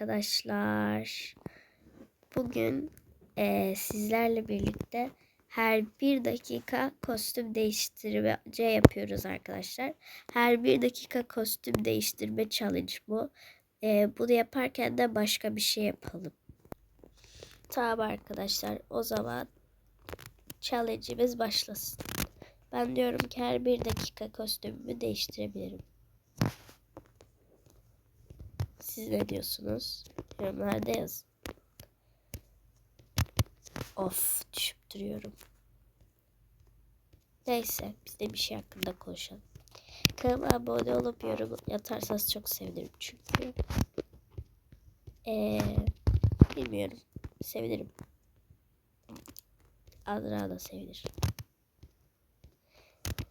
arkadaşlar. Bugün eee, sizlerle birlikte her bir dakika kostüm değiştirmece yapıyoruz arkadaşlar. Her bir dakika kostüm değiştirme challenge bu. Eee, bunu yaparken de başka bir şey yapalım. Tamam arkadaşlar o zaman challenge'imiz başlasın. Ben diyorum ki her bir dakika kostümümü değiştirebilirim. Siz ne diyorsunuz? Yorumlarda yazın. Of düşüp duruyorum. Neyse biz de bir şey hakkında konuşalım. Kanalıma abone olup yorum yatarsanız çok sevinirim çünkü. Ee, bilmiyorum. Sevinirim. Adra da sevinir.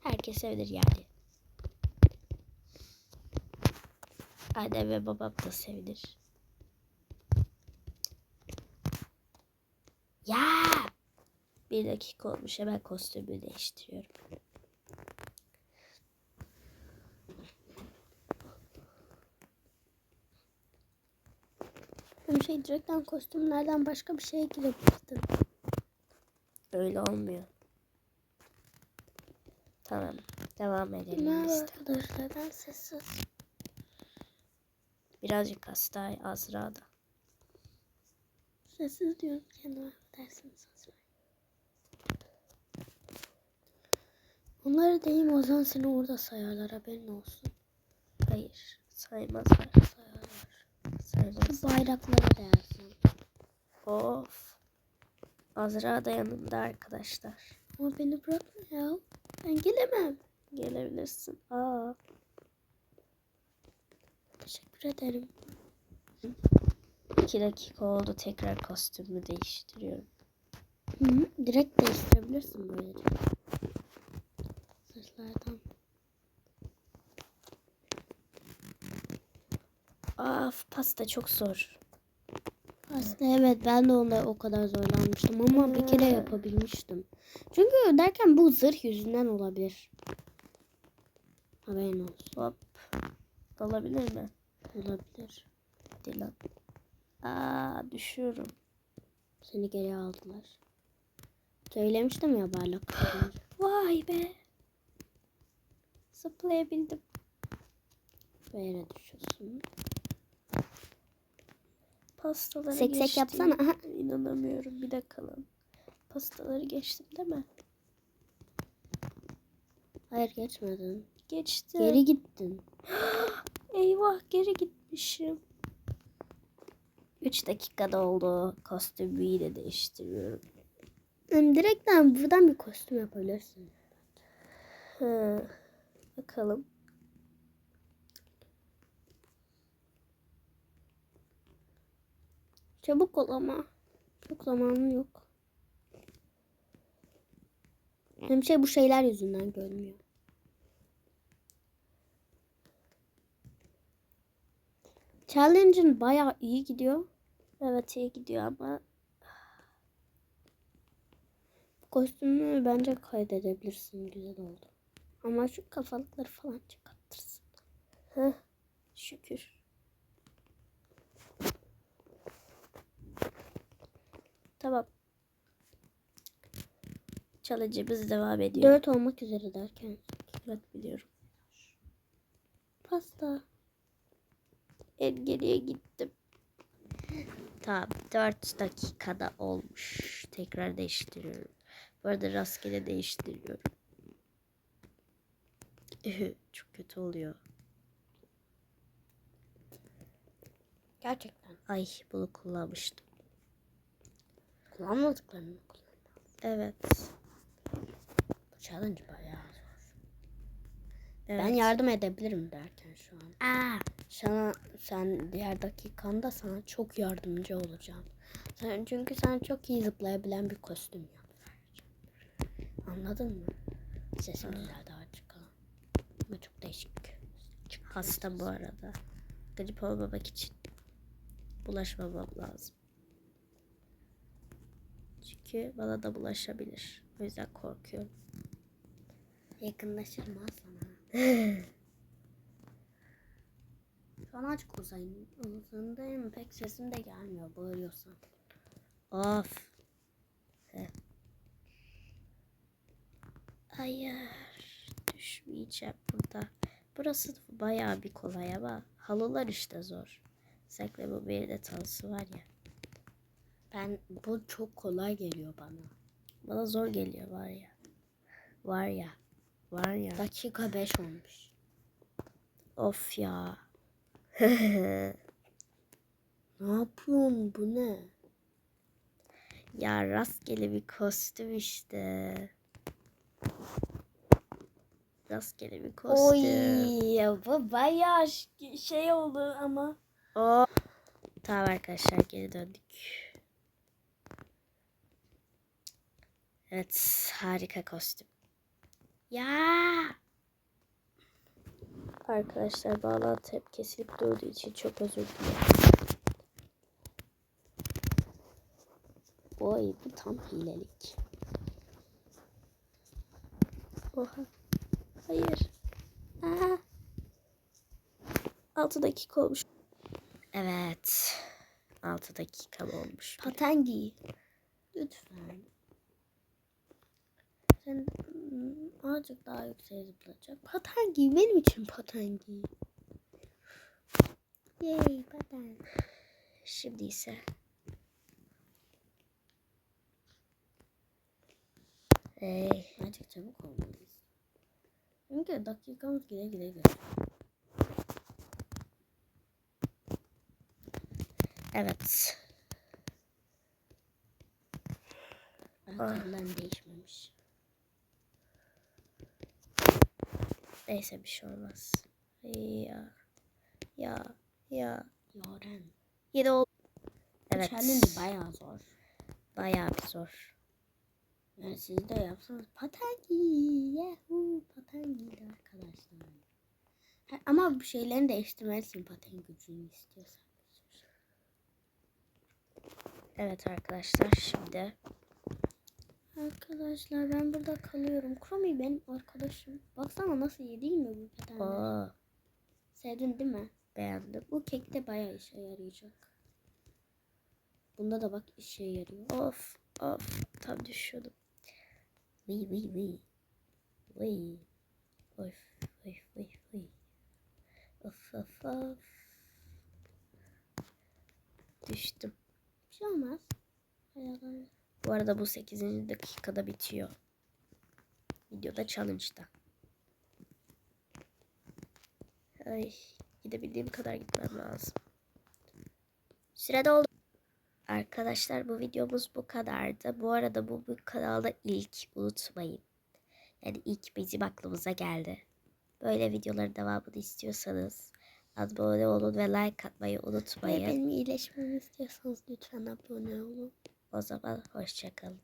Herkes sevinir yani. Annem ve babam da sevinir. Ya! Bir dakika olmuş hemen kostümü değiştiriyorum. Ben şey direkten kostümlerden başka bir şeye girebilirdim. Öyle olmuyor. Tamam. Devam edelim Merhaba arkadaşlar ben sessiz. Birazcık hasta Azra da. Sessiz diyorum kendime dersiniz. Onları deyim o zaman seni orada sayarlar haberin olsun. Hayır. Saymazlar. Sayarlar. Saymaz. Bayrakları dersin. Of. Azra da yanımda arkadaşlar. Ama beni bırakma ya. Ben gelemem. Gelebilirsin. Aa. Teşekkür ederim. İki dakika oldu tekrar kostümü değiştiriyorum. Hı -hı. Direkt değiştirebilirsin böylece. Saçlardan. Of pasta çok zor. Aslında evet ben de onda o kadar zorlanmıştım ama bir kere yapabilmiştim. Çünkü derken bu zırh yüzünden olabilir. Haberin olsun. Hop. Olabilir mi? Olabilir. Hadi lan. Aa düşüyorum. Seni geri aldılar. Söylemiştim ya barlak. Vay be. Zıplayabildim. Yere düşüyorsun. Pastaları Sek sek geçtim. yapsana. Aha. İnanamıyorum. Bir dakika lan. Pastaları geçtim değil mi? Hayır geçmedin. Geçtim. Geri gittin. Eyvah geri gitmişim. 3 dakikada oldu. Kostümü yine değiştiriyorum. Hem direkten buradan bir kostüm yapabilirsin. Hı. Bakalım. Çabuk ol ama. Çok zamanın yok. Hem şey bu şeyler yüzünden görmüyor. Challenge'ın bayağı iyi gidiyor. Evet iyi gidiyor ama Kostümü bence kaydedebilirsin. Güzel oldu. Ama şu kafalıkları falan çıkartırsın. Heh, şükür. Tamam. Challenge'ımız devam ediyor. Dört olmak üzere derken. Evet biliyorum. Pasta. En geriye gittim. Tamam 4 dakikada olmuş. Tekrar değiştiriyorum. Bu arada rastgele değiştiriyorum. Çok kötü oluyor. Gerçekten. Ay bunu kullanmıştım. Kullanmadıklarını mı kullandın? Evet. Bu challenge bayağı zor. evet. Ben yardım edebilirim derken şu an. Aa, Sana sen diğer dakikanda sana çok yardımcı olacağım. Sen, çünkü sen çok iyi zıplayabilen bir kostüm yap. Anladın mı? Sesim güzel daha çıkalım. Ama çok değişik. hasta bu arada. Grip olmamak için bulaşmamam lazım. Çünkü bana da bulaşabilir. O yüzden korkuyorum. Yakınlaşırım sana. Şu an aç kuzeyim. Uzundayım. Pek sesim de gelmiyor. Bağırıyorsan. Of. Heh. Hayır. Düşmeyeceğim burada. Burası bayağı bir kolay ama halılar işte zor. Özellikle bu bir de tanısı var ya. Ben bu çok kolay geliyor bana. Bana zor geliyor var ya. Var ya. Var ya. Dakika 5 olmuş. Of ya. Ne yapıyorsun? Bu ne? ya rastgele bir kostüm işte. Rastgele bir kostüm. Oy bu bayağı şey oldu ama. Oo. Tamam arkadaşlar geri döndük. Evet harika kostüm. Ya. Arkadaşlar bağlantı hep kesilip durduğu için çok özür dilerim. Oy bu tam hilelik. Oha. Hayır. Aa. 6 dakika olmuş. Evet. 6 dakika olmuş. Paten giy. Lütfen. Sen azıcık daha yükseğe zıplayacak. Paten giy. Benim için paten giy. Yay paten. Şimdi ise Hey. Azıcık çabuk olmalıyız. Çünkü dakikamız gide gide gidiyor. Evet. Ayakkabılarım değişmemiş. Neyse bir şey olmaz. Ya. Ya. Ya. Yaren. Yine oldu. Evet. Challenge bayağı zor. Bayağı bir zor. Yani siz de yapsanız. Yahoo paten giy arkadaşlar. Ha, ama bu şeylerini değiştirmelisin paten gücünü istiyorsan. Evet arkadaşlar şimdi Arkadaşlar ben burada kalıyorum. Kromi benim arkadaşım. Baksana nasıl iyi değil mi bu patenler? o Sevdin değil mi? beğendim. Bu kekte bayağı işe yarayacak. Bunda da bak işe yarıyor. Of of tam düşüyordum. Vıy vıy vıy. Vıy. Of vıy vıy vıy. Of of of. Düştüm. Bir şey olmaz. Hayal Bu arada bu 8. dakikada bitiyor. Videoda challenge'da. Ay, gidebildiğim kadar gitmem lazım. Süre doldu. Arkadaşlar bu videomuz bu kadardı. Bu arada bu, bu kanalda ilk unutmayın. Yani ilk bizim aklımıza geldi. Böyle videoların devamını istiyorsanız abone olun ve like atmayı Ve unutmayın. benim iyileşmemi istiyorsanız lütfen abone olun. O zaman hoşçakalın.